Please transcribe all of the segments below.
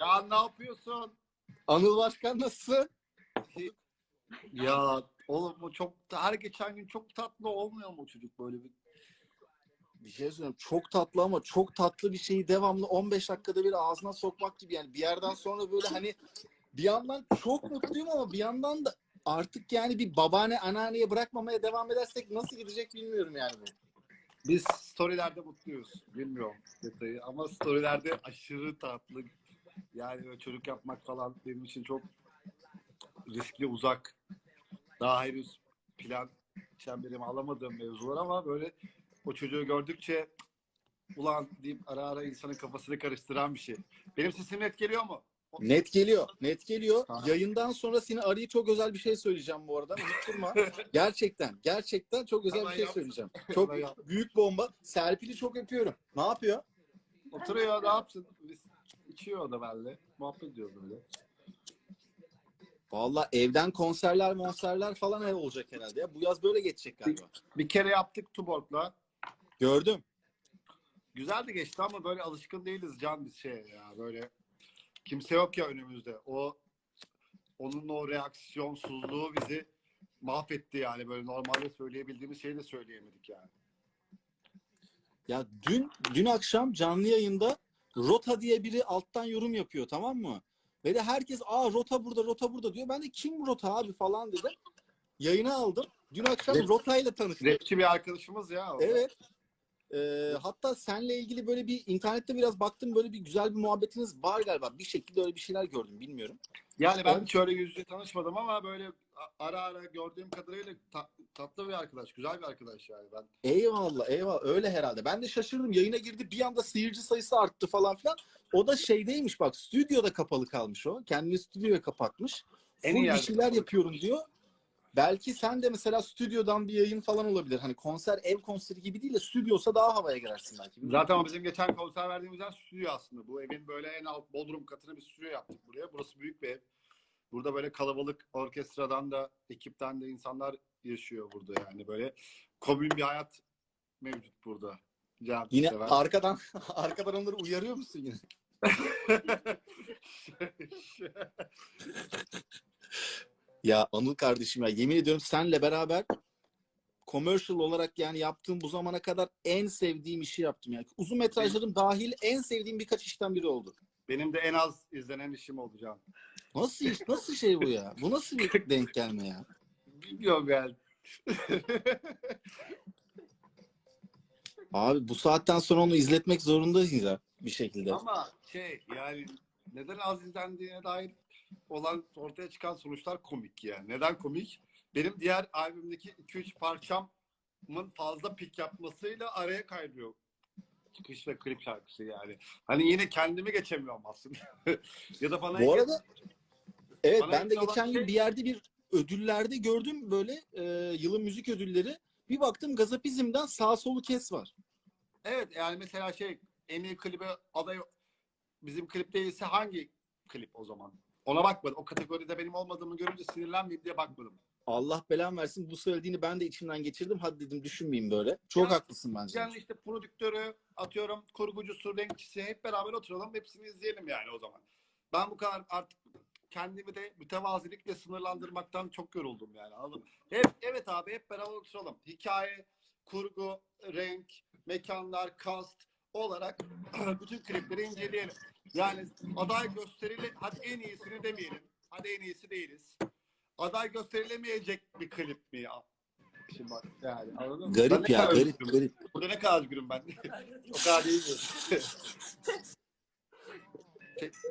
Ya ne yapıyorsun? Anıl Başkan nasılsın? Ya oğlum bu çok her geçen gün çok tatlı olmuyor mu çocuk böyle bir Bir şey söyleyeyim. Çok tatlı ama çok tatlı bir şeyi devamlı 15 dakikada bir ağzına sokmak gibi. Yani bir yerden sonra böyle hani bir yandan çok mutluyum ama bir yandan da artık yani bir babaanne anneanneye bırakmamaya devam edersek nasıl gidecek bilmiyorum yani bu. Biz storylerde mutluyuz. Bilmiyorum detayı ama storylerde aşırı tatlı. Yani çocuk yapmak falan benim için çok riskli uzak. Daha henüz plan çemberimi alamadığım mevzular ama böyle o çocuğu gördükçe ulan deyip ara ara insanın kafasını karıştıran bir şey. Benim sesim net geliyor mu? Net geliyor. Net geliyor. Tamam. Yayından sonra seni arayıp çok özel bir şey söyleyeceğim bu arada. Unutturma. gerçekten. Gerçekten çok özel Hemen bir şey yap. söyleyeceğim. Çok Hemen büyük bomba. Serpil'i çok öpüyorum. Ne yapıyor? Oturuyor ne yapsın? Biz içiyor o da benimle. Muhabbet ediyoruz böyle. Vallahi evden konserler monserler falan ev olacak herhalde. Ya. Bu yaz böyle geçecek galiba. Bir kere yaptık Tuborg'la. Gördüm. Güzel de geçti ama böyle alışkın değiliz can biz şey ya böyle kimse yok ya önümüzde. O onun o reaksiyonsuzluğu bizi mahvetti yani böyle normalde söyleyebildiğimiz şeyi de söyleyemedik yani. Ya dün dün akşam canlı yayında Rota diye biri alttan yorum yapıyor tamam mı? Ve de herkes aa Rota burada Rota burada diyor. Ben de kim Rota abi falan dedim. Yayına aldım. Dün akşam Rap- Rota ile tanıştık. Rapçi bir arkadaşımız ya. o. Evet. Ee, hatta senle ilgili böyle bir internette biraz baktım böyle bir güzel bir muhabbetiniz var galiba. Bir şekilde öyle bir şeyler gördüm bilmiyorum. Yani ben hiç öyle yüz yüze tanışmadım ama böyle ara ara gördüğüm kadarıyla ta- tatlı bir arkadaş, güzel bir arkadaş yani ben. Eyvallah eyvallah öyle herhalde. Ben de şaşırdım yayına girdi bir anda seyirci sayısı arttı falan filan. O da şeydeymiş bak stüdyoda kapalı kalmış o. Kendini stüdyoya kapatmış. En Full iyi bir şeyler yapıyorum diyor. Belki sen de mesela stüdyodan bir yayın falan olabilir. Hani konser ev konseri gibi değil de stüdyosa daha havaya girersin belki. Bilmiyorum. Zaten o bizim geçen konser verdiğimiz yer stüdyo aslında. Bu evin böyle en alt bodrum katına bir stüdyo yaptık buraya. Burası büyük bir ev. Burada böyle kalabalık orkestradan da ekipten de insanlar yaşıyor burada yani böyle komün bir hayat mevcut burada. Can Yine sever. arkadan arkadan onları uyarıyor musun yine? Ya Anıl kardeşim ya yemin ediyorum senle beraber commercial olarak yani yaptığım bu zamana kadar en sevdiğim işi yaptım yani. Uzun metrajlarım dahil en sevdiğim birkaç işten biri oldu. Benim de en az izlenen işim oldu Can. Nasıl iş, nasıl şey bu ya? Bu nasıl bir denk gelme ya? Bilmiyorum yani. Abi bu saatten sonra onu izletmek zorundayız ya bir şekilde. Ama şey yani neden az izlendiğine dair olan ortaya çıkan sonuçlar komik yani. Neden komik? Benim diğer albümdeki 2-3 parçamın fazla pik yapmasıyla araya kaynıyor. Çıkış ve klip şarkısı yani. Hani yine kendimi geçemiyorum aslında. ya da bana Bu arada evet Bana ben de geçen gün şey- bir yerde bir ödüllerde gördüm böyle e, yılın müzik ödülleri. Bir baktım Gazapizm'den sağ solu kes var. Evet yani mesela şey en iyi klibe aday bizim klip değilse hangi klip o zaman? Ona bakmadım. O kategoride benim olmadığımı görünce sinirlenmeyeyim diye bakmadım. Allah belan versin bu söylediğini ben de içimden geçirdim. Hadi dedim düşünmeyeyim böyle. Çok Ya- haklısın bence. Yani işte prodüktörü, atıyorum kurgucusu, renkçisi hep beraber oturalım hepsini izleyelim yani o zaman. Ben bu kadar artık kendimi de mütevazilikle sınırlandırmaktan çok yoruldum yani anladın mı? Hep, evet abi hep beraber oturalım. Hikaye, kurgu, renk, mekanlar, cast olarak bütün klipleri inceleyelim. Yani aday gösterili, hadi en iyisini demeyelim. Hadi en iyisi değiliz. Aday gösterilemeyecek bir klip mi ya? Şimdi bak yani anladın mı? Garip ya garip üzgünüm. garip. Burada ne kadar üzgünüm ben. o kadar değil mi?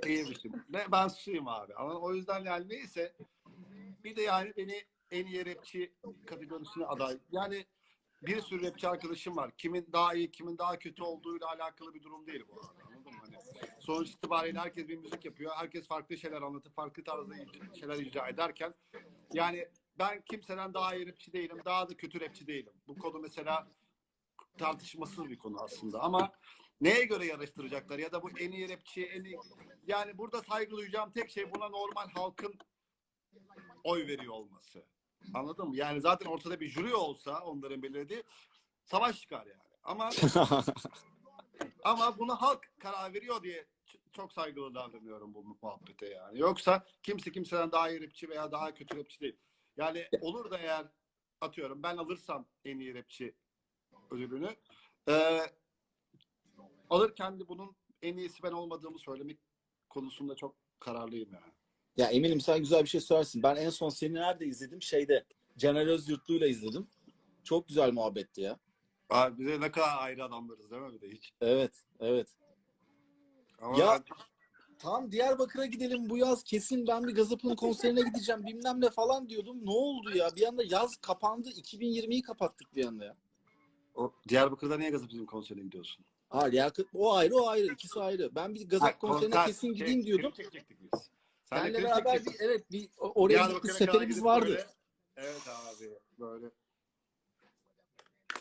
Değilmişim. Ben, ben suyum abi. Ama o yüzden yani neyse bir de yani beni en iyi rapçi kategorisine aday. Yani bir sürü rapçi arkadaşım var. Kimin daha iyi, kimin daha kötü olduğuyla alakalı bir durum değil bu arada. Anladın mı? Hani sonuç itibariyle herkes bir müzik yapıyor. Herkes farklı şeyler anlatıp farklı tarzda şeyler icra ederken yani ben kimseden daha iyi rapçi değilim. Daha da kötü rapçi değilim. Bu konu mesela tartışmasız bir konu aslında ama neye göre yarıştıracaklar ya da bu en iyi rapçi en iyi yani burada saygı duyacağım tek şey buna normal halkın oy veriyor olması. Anladın mı? Yani zaten ortada bir jüri olsa onların belirlediği savaş çıkar yani. Ama ama bunu halk karar veriyor diye çok saygılı davranıyorum bu muhabbete yani. Yoksa kimse kimseden daha iyi rapçi veya daha kötü rapçi değil. Yani olur da eğer atıyorum ben alırsam en iyi rapçi ödülünü e, alırken de bunun en iyisi ben olmadığımı söylemek konusunda çok kararlıyım yani. Ya eminim sen güzel bir şey söylersin. Ben en son seni nerede izledim? Şeyde. Caner Özyurtlu'yla izledim. Çok güzel muhabbetti ya. Abi bize ne kadar ayrı adamlarız değil mi bir de hiç. Evet, evet. Ama Ya- ben- Tam Diyarbakır'a gidelim bu yaz kesin ben bir Gazap'ın konserine gideceğim bilmem ne falan diyordum. Ne oldu ya? Bir anda yaz kapandı. 2020'yi kapattık bir anda ya. o Diyarbakır'da niye bizim konserine gidiyorsun? Ha Diyarbakır o ayrı o ayrı ikisi ayrı. Ben bir Gazap Ha, konserine konser- kesin şey, gideyim diyordum. klip biz. Senle klip beraber bir, çekecektik. evet bir oraya kadar seferimiz vardı. böyle- Evet abi böyle.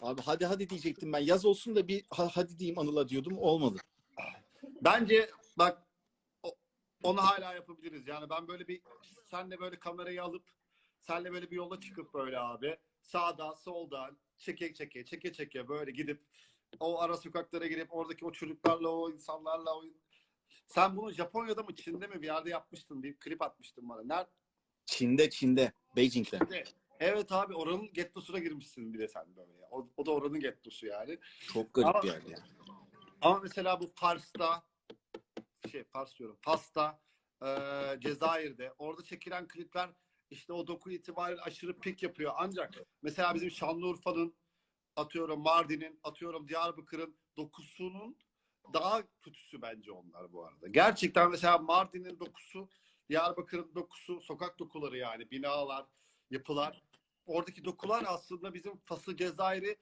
Abi hadi hadi diyecektim ben. Yaz olsun da bir ha- hadi diyeyim Anıl'a diyordum. Olmadı. Bence bak o- onu hala yapabiliriz. Yani ben böyle bir senle böyle kamerayı alıp senle böyle bir yola çıkıp böyle abi sağdan soldan çeke çeke çeke çeke böyle gidip o ara sokaklara girip oradaki o çocuklarla o insanlarla o sen bunu Japonya'da mı Çin'de mi bir yerde yapmıştın bir klip atmıştın bana. Nerede? Çin'de Çin'de. Beijing'de. Evet abi oranın gettosuna girmişsin bir de sen böyle. ya. O, o da oranın gettosu yani. Çok garip Ama- bir yerde ya. Ama mesela bu Fars'ta şey Fars diyorum Fas'ta eee, Cezayir'de orada çekilen klipler işte o doku itibariyle aşırı pik yapıyor. Ancak mesela bizim Şanlıurfa'nın atıyorum Mardin'in atıyorum Diyarbakır'ın dokusunun daha kötüsü bence onlar bu arada. Gerçekten mesela Mardin'in dokusu, Diyarbakır'ın dokusu, sokak dokuları yani binalar, yapılar. Oradaki dokular aslında bizim Fas'ı, Cezayir'i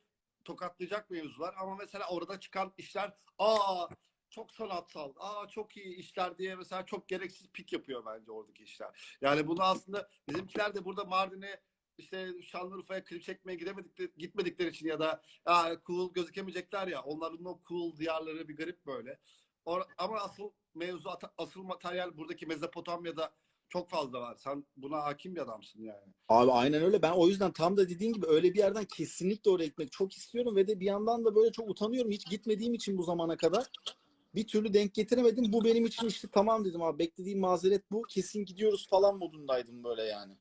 tokatlayacak mevzular ama mesela orada çıkan işler aa çok sanatsal, aa çok iyi işler diye mesela çok gereksiz pik yapıyor bence oradaki işler. Yani bunu aslında bizimkiler de burada Mardin'e işte Şanlıurfa'ya klip çekmeye gidemedikleri, gitmedikleri için ya da aa, cool gözükemeyecekler ya onların o cool diyarları bir garip böyle. Or- ama asıl mevzu asıl materyal buradaki Mezopotamya'da çok fazla var. Sen buna hakim bir adamsın yani. Abi aynen öyle. Ben o yüzden tam da dediğin gibi öyle bir yerden kesinlikle oraya gitmek çok istiyorum ve de bir yandan da böyle çok utanıyorum. Hiç gitmediğim için bu zamana kadar bir türlü denk getiremedim. Bu benim için işte tamam dedim abi beklediğim mazeret bu. Kesin gidiyoruz falan modundaydım böyle yani.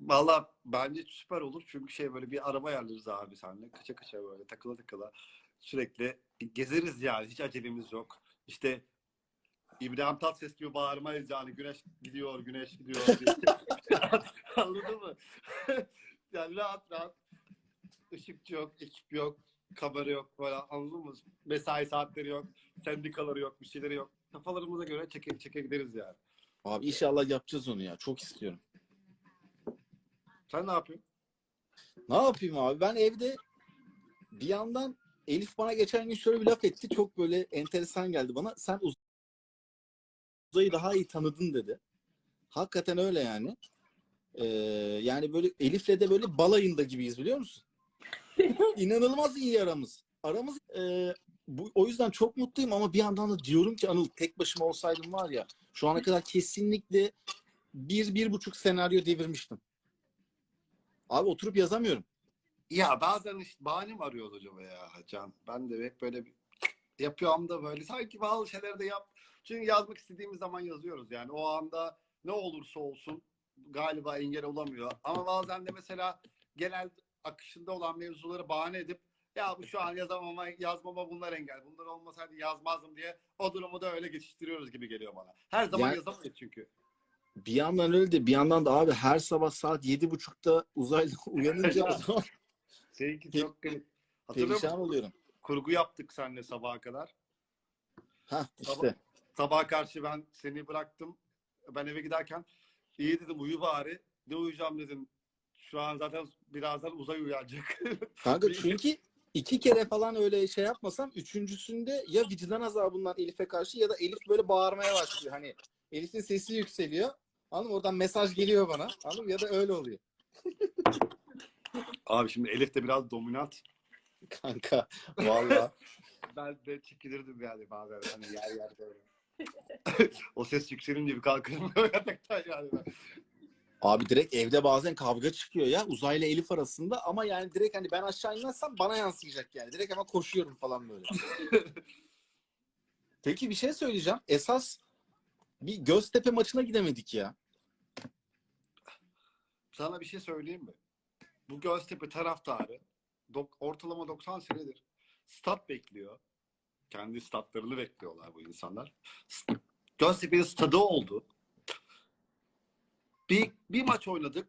Valla bence süper olur çünkü şey böyle bir araba ayarlarız abi seninle. Kaça kaça böyle takıla takıla sürekli gezeriz yani hiç acelemiz yok. İşte İbrahim Tatlıses gibi bağırmayız yani güneş gidiyor güneş gidiyor. Anladın mı? yani rahat rahat ışıkçı yok, ekip yok, kamera yok böyle anladın mı? Mesai saatleri yok, sendikaları yok, bir şeyleri yok. Kafalarımıza göre çeke çeke gideriz yani. Abi inşallah yapacağız onu ya. Çok istiyorum. Sen ne yapıyorsun? Ne yapayım abi? Ben evde bir yandan Elif bana geçen gün şöyle bir laf etti. Çok böyle enteresan geldi bana. Sen uz- uzayı daha iyi tanıdın dedi. Hakikaten öyle yani. Ee, yani böyle Elif'le de böyle balayında gibiyiz biliyor musun? İnanılmaz iyi aramız. Aramız e, bu, o yüzden çok mutluyum ama bir yandan da diyorum ki Anıl tek başıma olsaydım var ya şu ana kadar kesinlikle bir, bir buçuk senaryo devirmiştim. Abi oturup yazamıyorum. Ya bazen işte bahane mi arıyoruz acaba ya Can? Ben de hep böyle bir yapıyorum da böyle sanki bazı şeyleri de yap. Çünkü yazmak istediğimiz zaman yazıyoruz yani. O anda ne olursa olsun galiba engel olamıyor. Ama bazen de mesela genel akışında olan mevzuları bahane edip ya bu şu an yazamama, yazmama bunlar engel. Bunlar olmasaydı yazmazdım diye o durumu da öyle geçiştiriyoruz gibi geliyor bana. Her zaman Yani- yazamayız çünkü. Bir yandan öyle de bir yandan da abi her sabah saat yedi buçukta uzaylı uyanınca o zaman Seninki çok garip. Hatırlıyor musun? perişan oluyorum. Kurgu yaptık seninle sabaha kadar. Ha işte. Sabaha karşı ben seni bıraktım. Ben eve giderken iyi dedim uyu bari. Ne uyuyacağım dedim. Şu an zaten birazdan uzay uyanacak. Kanka çünkü iki kere falan öyle şey yapmasam üçüncüsünde ya vicdan azabından Elif'e karşı ya da Elif böyle bağırmaya başlıyor. Hani Elif'in sesi yükseliyor. Anladın mı? Oradan mesaj geliyor bana. Anladın mı? Ya da öyle oluyor. Abi şimdi Elif de biraz dominant. Kanka vallahi. Ben de çekilirdim yani bazen hani yer yer böyle. o ses yükselince bir kalkarım yataktan yani. ben. Abi direkt evde bazen kavga çıkıyor ya uzayla Elif arasında ama yani direkt hani ben aşağı inmezsem bana yansıyacak yani. Direkt hemen koşuyorum falan böyle. Peki bir şey söyleyeceğim. Esas bir Göztepe maçına gidemedik ya. Sana bir şey söyleyeyim mi? Bu Göztepe taraftarı dok- ortalama 90 senedir stat bekliyor. Kendi statlarını bekliyorlar bu insanlar. Göztepe'nin stadı oldu. Bir, bir maç oynadık.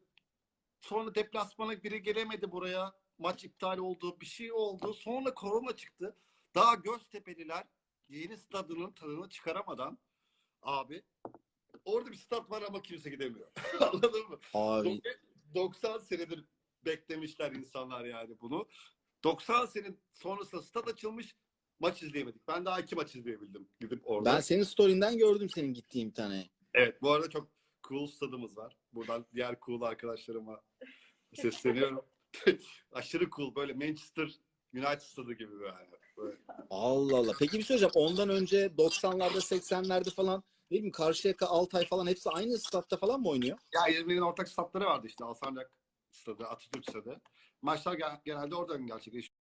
Sonra deplasmana biri gelemedi buraya. Maç iptal oldu. Bir şey oldu. Sonra korona çıktı. Daha Göztepe'liler yeni stadının tadını çıkaramadan abi orada bir stat var ama kimse gidemiyor. Anladın mı? Abi 90 senedir beklemişler insanlar yani bunu. 90 sene sonrasında stat açılmış maç izleyemedik. Ben daha iki maç izleyebildim gidip orada. ben senin story'inden gördüm senin gittiğin bir tane. Evet bu arada çok cool stadımız var. Buradan diğer cool arkadaşlarıma sesleniyorum. Aşırı cool böyle Manchester United stadı gibi yani. Böyle. Allah Allah. Peki bir şey söyleyeceğim. Ondan önce 90'larda 80'lerde falan değil mi? Karşıyaka, Altay falan hepsi aynı statta falan mı oynuyor? Ya İzmir'in ortak statları vardı işte Alsancak stadı, Atatürk stadı. Maçlar gen- genelde oradan gerçekleşiyor.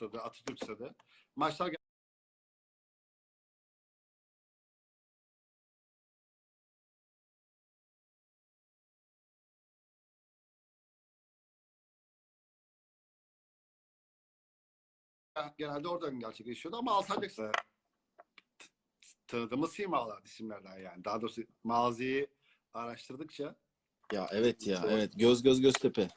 stadı, Atatürk stadı. Maçlar genelde oradan gerçekleşiyordu ama Alsancak stadı tanıdığımız simalar isimlerden yani. Daha doğrusu maziyi araştırdıkça Ya evet ya evet. Göz göz Göztepe.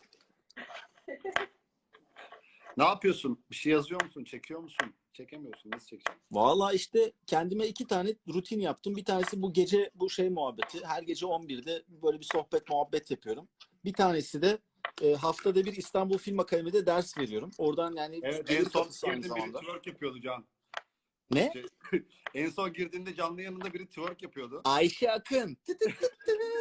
ne yapıyorsun? Bir şey yazıyor musun? Çekiyor musun? Çekemiyorsun. Nasıl çekeceksin? Valla işte kendime iki tane rutin yaptım. Bir tanesi bu gece bu şey muhabbeti. Her gece 11'de böyle bir sohbet muhabbet yapıyorum. Bir tanesi de e, haftada bir İstanbul Film Akademi'de ders veriyorum. Oradan yani Evet, en son girdiğinde biri twerk yapıyordu Can. Ne? En son girdiğinde canlı yanında biri twerk yapıyordu. Ayşe Akın. Tı tı tı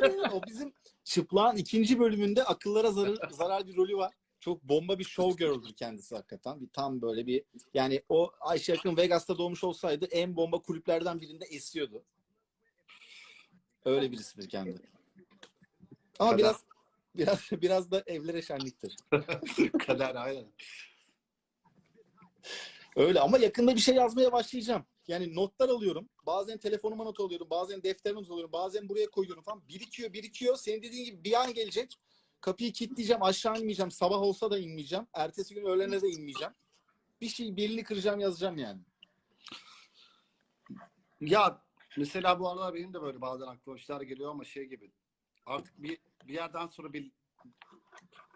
tı. o bizim Çıplağın ikinci bölümünde akıllara zarar, zarar bir rolü var. Çok bomba bir showgirl'dür kendisi hakikaten. Bir tam böyle bir yani o Ayşe Akın Vegas'ta doğmuş olsaydı en bomba kulüplerden birinde esiyordu. Öyle birisidir kendi. Ama Kadar. biraz biraz biraz da evlere şenliktir. Kader aynen. Öyle ama yakında bir şey yazmaya başlayacağım. Yani notlar alıyorum. Bazen telefonuma not alıyorum. Bazen defterime not alıyorum. Bazen buraya koyuyorum falan. Birikiyor birikiyor. Senin dediğin gibi bir an gelecek. Kapıyı kilitleyeceğim. Aşağı inmeyeceğim. Sabah olsa da inmeyeceğim. Ertesi gün öğlene de inmeyeceğim. Bir şey belini kıracağım yazacağım yani. Ya mesela bu aralar benim de böyle bazen aklıma işler geliyor ama şey gibi. Artık bir bir yerden sonra bir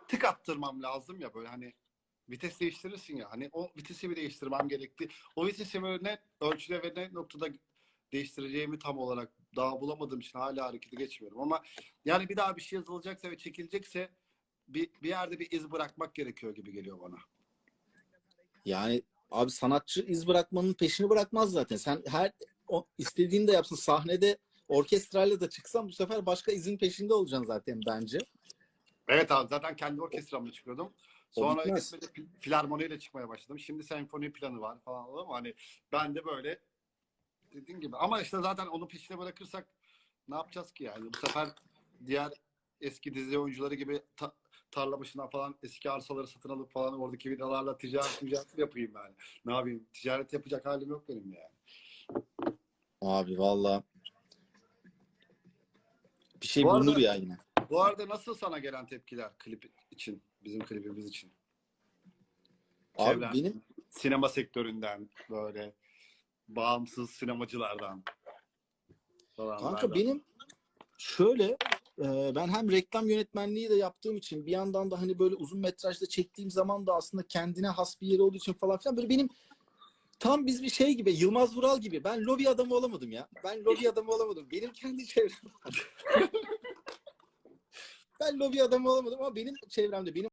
tık attırmam lazım ya böyle hani vites değiştirirsin ya. Hani o vitesi bir değiştirmem gerekti. O vitesi böyle ne ölçüde ve ne noktada değiştireceğimi tam olarak daha bulamadığım için hala harekete geçmiyorum. Ama yani bir daha bir şey yazılacaksa ve çekilecekse bir, bir yerde bir iz bırakmak gerekiyor gibi geliyor bana. Yani abi sanatçı iz bırakmanın peşini bırakmaz zaten. Sen her o, istediğini de yapsın. Sahnede orkestrayla da çıksan bu sefer başka izin peşinde olacaksın zaten bence. Evet abi zaten kendi orkestramla çıkıyordum. Sonra filarmoniyle çıkmaya başladım. Şimdi senfoni planı var falan mı? Hani ben de böyle dediğin gibi. Ama işte zaten onu peşine bırakırsak ne yapacağız ki yani? Bu sefer diğer eski dizi oyuncuları gibi ta- tarla başından falan eski arsaları satın alıp falan oradaki vidalarla ticaret ticaret yapayım yani. Ne yapayım? Ticaret yapacak halim yok benim yani. Abi valla bir şey Bu arada- bulunur ya yine. Bu arada nasıl sana gelen tepkiler klip için? Bizim klibimiz için. Abi Çevren- benim sinema sektöründen böyle bağımsız sinemacılardan falan. Kanka benim şöyle e, ben hem reklam yönetmenliği de yaptığım için bir yandan da hani böyle uzun metrajda çektiğim zaman da aslında kendine has bir yeri olduğu için falan filan böyle benim tam biz bir şey gibi Yılmaz Vural gibi ben lobi adamı olamadım ya. Ben lobi adamı olamadım. Benim kendi çevrem. ben lobi adamı olamadım ama benim çevremde benim